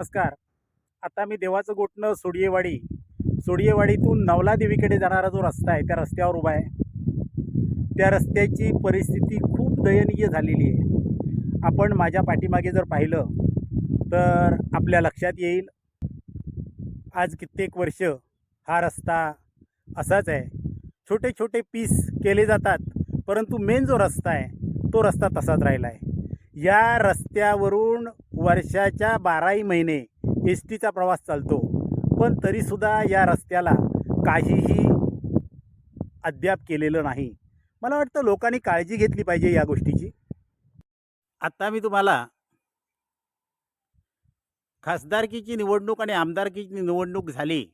नमस्कार. आता मी देवाचं गोठणं सोडियेवाडी सोडियेवाडीतून नवला देवीकडे जाणारा जो रस्ता आहे त्या रस्त्यावर उभा आहे. त्या रस्त्याची परिस्थिती खूप दयनीय झालेली आहे. आपण माझ्या पाठीमागे जर पाहिलं तर आपल्या लक्षात येईल आज कित्येक वर्ष हा रस्ता असाच आहे. छोटे छोटे पीस केले जातात परंतु मेन जो रस्ता आहे तो रस्ता तसाच राहिला आहे. या रस्त्यावरून वर्षाच्या बाराही महिने एस टीचा प्रवास चालतो. पण तरीसुद्धा या रस्त्याला काहीही अद्याप केलेलं नाही. मला वाटतं लोकांनी काळजी घेतली पाहिजे या गोष्टीची. आत्ता मी तुम्हाला खासदारकीची निवडणूक आणि आमदारकीची निवडणूक झाली.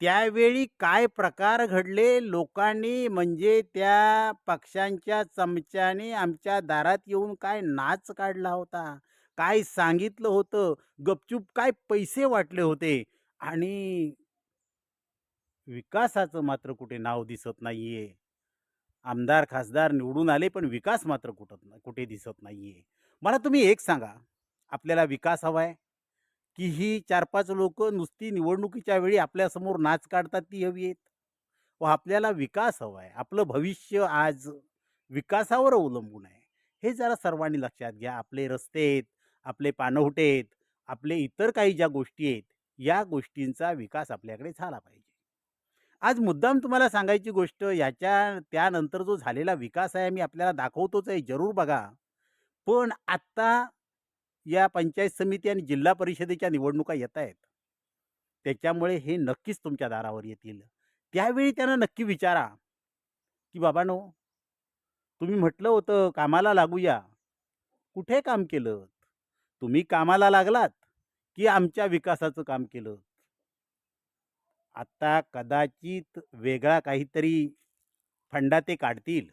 त्यावेळी काय प्रकार घडले? लोकांनी म्हणजे त्या पक्षांच्या चमच्याने आमच्या दारात येऊन काय नाच काढला होता? काय सांगितलं होतं? गपचूप काय पैसे वाटले होते? आणि विकासाचं मात्र कुठे नाव दिसत नाहीये. आमदार खासदार निवडून आले पण विकास मात्र कुठं कुठे दिसत नाहीये. मला तुम्ही एक सांगा. आपल्याला विकास हवा आहे की ही चार पाच लोक नुसती निवडणुकीच्या वेळी आपल्यासमोर नाच काढतात ती हवी आहेत. व आपल्याला विकास हवा आहे. आपलं भविष्य आज विकासावर अवलंबून आहे. हे जरा सर्वांनी लक्षात घ्या. आपले रस्ते आहेत आपले पानवटे आहेत आपले इतर काही ज्या गोष्टी आहेत या गोष्टींचा विकास आपल्याकडे झाला पाहिजे. आज मुद्दाम तुम्हाला सांगायची गोष्ट याच्या त्यानंतर जो झालेला विकास आहे मी आपल्याला दाखवतोच आहे. जरूर बघा. पण आत्ता या पंचायत समिती आणि जिल्हा परिषदेच्या निवडणुका येत आहेत. त्याच्यामुळे हे नक्कीच तुमच्या दारावर येतील. त्यावेळी त्यांना नक्की विचारा की बाबानो तुम्ही म्हटलं होतं कामाला लागूया. कुठे काम केलं? तुम्ही कामाला लागलात की आमच्या विकासाचं काम केलं? आत्ता कदाचित वेगळा काहीतरी फंडा ते काढतील.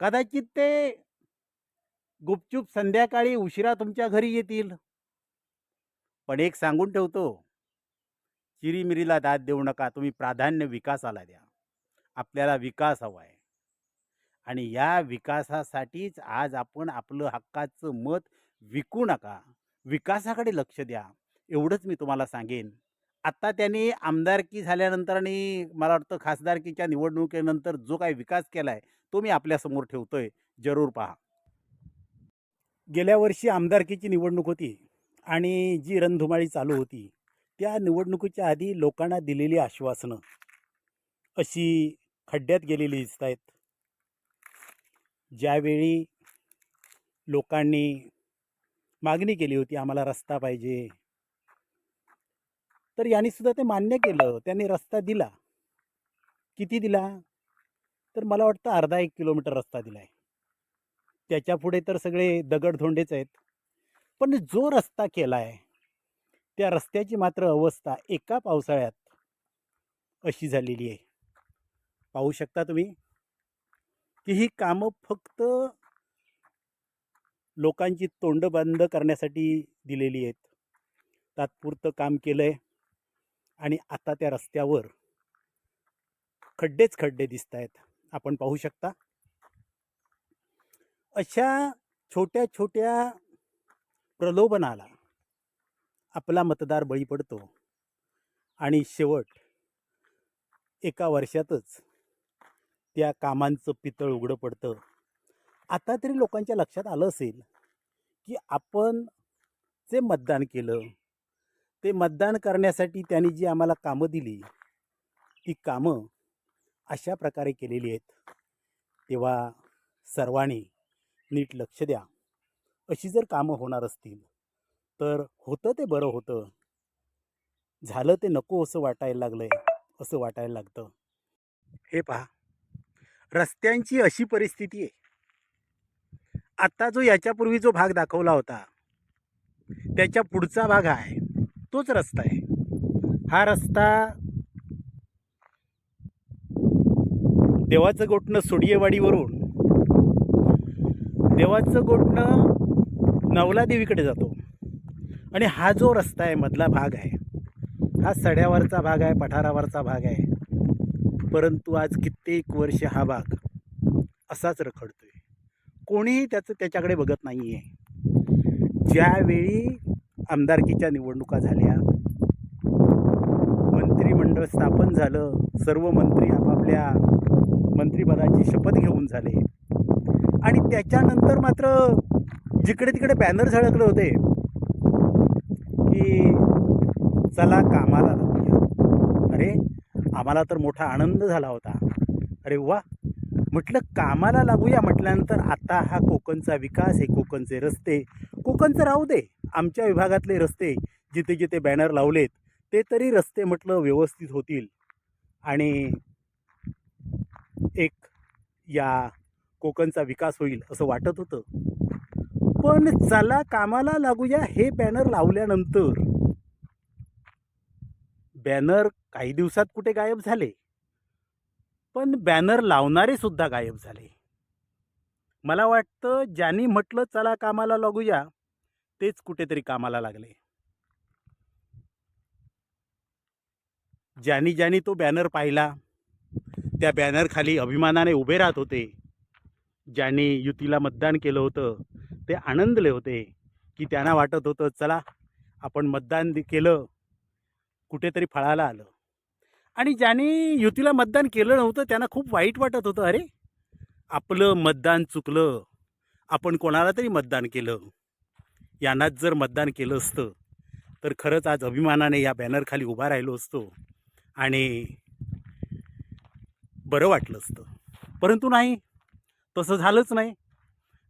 कदाचित ते गुपचूप संध्याकाळी उशिरा तुमच्या घरी येतील. पण एक सांगून ठेवतो. चिरीमिरीला दाद देऊ नका. तुम्ही प्राधान्य विकासाला द्या. आपल्याला विकास हवा आहे. आणि या विकासासाठीच आज आपण आपलं हक्काचं मत विकू नका. विकासाकडे लक्ष द्या. एवढंच मी तुम्हाला सांगेन. आत्ता त्यांनी आमदारकी झाल्यानंतर आणि मला वाटतं खासदारकीच्या निवडणुकीनंतर जो काही विकास केला आहे तो मी आपल्यासमोर ठेवतो आहे जरूर पहा. गेल्या वर्षी आमदारकीची निवडणूक होती आणि जी रणधुमाळी चालू होती त्या निवडणुकीच्या आधी लोकांना दिलेली आश्वासनं अशी खड्ड्यात गेलेली दिसत आहेत ज्यावेळी लोकांनी मागणी केली होती आम्हाला रस्ता पाहिजे तर यांनी सुद्धा ते मान्य केलं. त्यांनी रस्ता दिला. किती दिला? तर मला वाटतं अर्धा एक किलोमीटर रस्ता दिला आहे त्याच्या पुढे तर सगळे दगडधोंडेच आहेत. पण जो रस्ता केला आहे त्या रस्त्याची मात्र अवस्था एका पावसाळ्यात अशी झालेली आहे. पाहू शकता तुम्ही की ही कामं फक्त लोकांची तोंड बंद करण्यासाठी दिलेली आहेत. तात्पुरतं काम केलं आहे आणि आता त्या रस्त्यावर खड्डेच खड्डे दिसत आहेत आपण पाहू शकता. अशा छोट्या छोट्या प्रलोभनाला आपला मतदार बळी पडतो. आणि शेवट एका वर्षातच त्या कामांचं पितळ उघडं पडतं. आता तरी लोकांच्या लक्षात आलं असेल की आपण जे मतदान केलं ते मतदान करण्यासाठी त्यांनी जी आम्हाला कामं दिली ती कामं अशा प्रकारे केलेली आहेत. तेव्हा सर्वांनी नीट लक्ष द्या. अशी जर कामं होणार असतील तर होतं ते बरं होतं. झालं ते नको असं वाटायला लागलं आहे असं वाटायला लागतं. हे पहा. रस्त्यांची अशी परिस्थिती आहे. आत्ता जो याच्यापूर्वी जो भाग दाखवला होता त्याच्या पुढचा भाग आहे तोच रस्ता आहे. हा रस्ता देवाचं गोठणं सोडियेवाडीवरून देवाचं गोठणं नवला देवीकडे जातो. आणि हा जो रस्ता आहे मधला भाग आहे हा सड्यावरचा भाग आहे पठारावरचा भाग आहे. परंतु आज कित्येक वर्ष हा भाग असाच रखडतो आहे कोणीही त्याचं त्याच्याकडे बघत नाही आहे ज्यावेळी आमदारकीच्या निवडणुका झाल्या मंत्रिमंडळ स्थापन झालं सर्व मंत्री आपापल्या मंत्रिपदाची शपथ घेऊन झाले आणि त्याच्यानंतर मात्र जिकडे तिकडे बॅनर झळकले होते की चला कामाला लागूया. अरे आम्हाला तर मोठा आनंद झाला होता. अरे वा. म्हटलं कामाला लागूया म्हटल्यानंतर आता हा कोकणचा विकास हे कोकणचे रस्ते. कोकणचं राहू दे. आमच्या विभागातले रस्ते जिथे जिथे बॅनर लावलेत ते तरी रस्ते म्हटलं व्यवस्थित होतील. आणि एक या कोकणचा विकास होईल असं वाटत होतं. पण चला कामाला लागूया हे बॅनर लावल्यानंतर. बॅनर काही दिवसात कुठे गायब झाले? पण बॅनर लावणारे सुद्धा गायब झाले. मला वाटतं ज्यांनी म्हटलं चला कामाला लागूया तेच कुठेतरी कामाला लागले. ज्यांनी ज्यांनी तो बॅनर पाहिला त्या बॅनरखाली अभिमानाने उभे राहत होते. ज्याने युतीला मतदान केलं होतं ते आनंदले होते की त्यांना वाटत होतं चला आपण मतदान केलं कुठेतरी फळाला आलं. आणि ज्याने युतीला मतदान केलं नव्हतं त्यांना खूप वाईट वाटत होतं अरे आपलं मतदान चुकलं आपण कोणाला तरी मतदान केलं यांनाच जर मतदान केलं असतं तर खरंच आज अभिमानाने या बॅनरखाली उभा राहिलो असतो आणि बरं वाटलं असतं. परंतु नाही तसं झालंच नाही.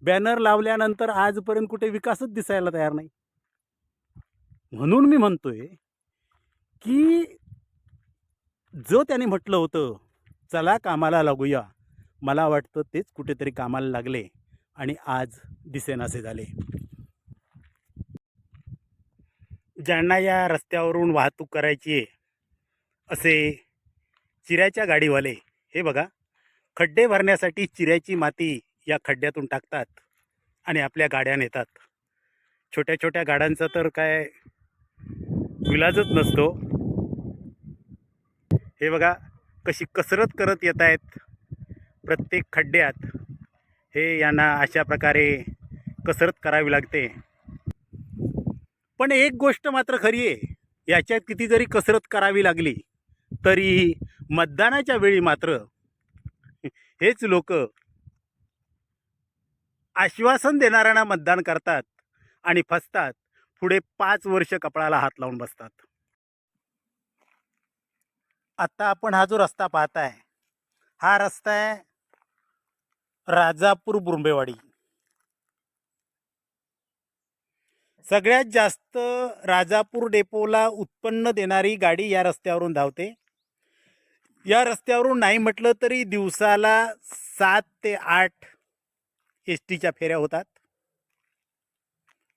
बॅनर लावल्यानंतर आजपर्यंत कुठे विकासच दिसायला तयार नाही. म्हणून मी म्हणतोय की जो त्याने म्हटलं होतं चला कामाला लागूया. मला वाटतं तेच कुठेतरी कामाला लागले आणि आज दिसेनासे झाले. ज्यांना या रस्त्यावरून वाहतूक करायची आहे असे चिऱ्याच्या गाडीवाले हे बघा. खड्डे भरण्यासाठी चिऱ्याची माती या खड्ड्यातून टाकतात आणि आपल्या गाड्या नेतात. छोट्या छोट्या गाड्यांचा तर काय विलाजच नसतो. हे बघा कशी कसरत करत येत आहेत प्रत्येक खड्ड्यात. हे यांना अशा प्रकारे कसरत करावी लागते. पण एक गोष्ट मात्र खरी आहे याच्यात किती जरी कसरत करावी लागली तरी मतदानाच्या वेळी मात्र हेच लोक आश्वासन देणाऱ्यांना मतदान करतात आणि फसतात. पुढे पाच वर्ष कपळाला हात लावून बसतात. आता आपण हा जो रस्ता पाहताय हा रस्ता आहे राजापूर बुरंबेवाडी. सगळ्यात जास्त राजापूर डेपोला उत्पन्न देणारी गाडी या रस्त्यावरून धावते. या रस्त्यावरून नाही म्हटलं तरी दिवसाला सात ते आठ एस टीच्या फेऱ्या होतात.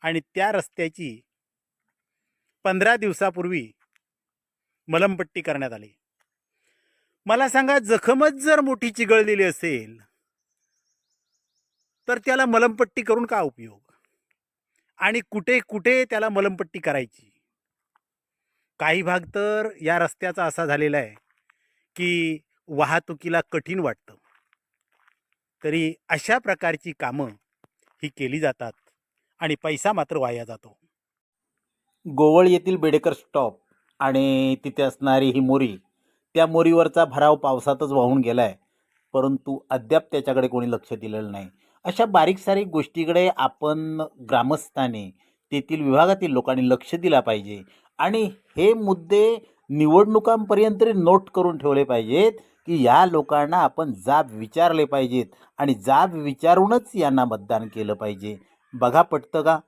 आणि त्या रस्त्याची पंधरा दिवसापूर्वी मलमपट्टी करण्यात आली. मला सांगा जखमच जर मोठी चिघळलेली असेल तर त्याला मलमपट्टी करून का उपयोग? आणि कुठे कुठे त्याला मलमपट्टी करायची? काही भाग तर या रस्त्याचा असा झालेला आहे. की वाहतुकीला कठीण वाटतं. तरी अशा प्रकारची कामं ही केली जातात आणि पैसा मात्र वाया जातो. गोवळ येथील बेडेकर स्टॉप आणि तिथे असणारी ही मोरी त्या मोरीवरचा भराव पावसातच वाहून गेला आहे परंतु अद्याप त्याच्याकडे कोणी लक्ष दिलेलं नाही. अशा बारीक सारीक गोष्टीकडे आपण ग्रामस्थाने तेथील विभागातील लोकांनी लक्ष दिला पाहिजे आणि हे मुद्दे निवडणुकांपर्यंत तरी नोट करून ठेवले पाहिजेत की या लोकांना आपण जाब विचारले पाहिजेत आणि जाब विचारूनच यांना मतदान केलं पाहिजे. बघा पटतं का?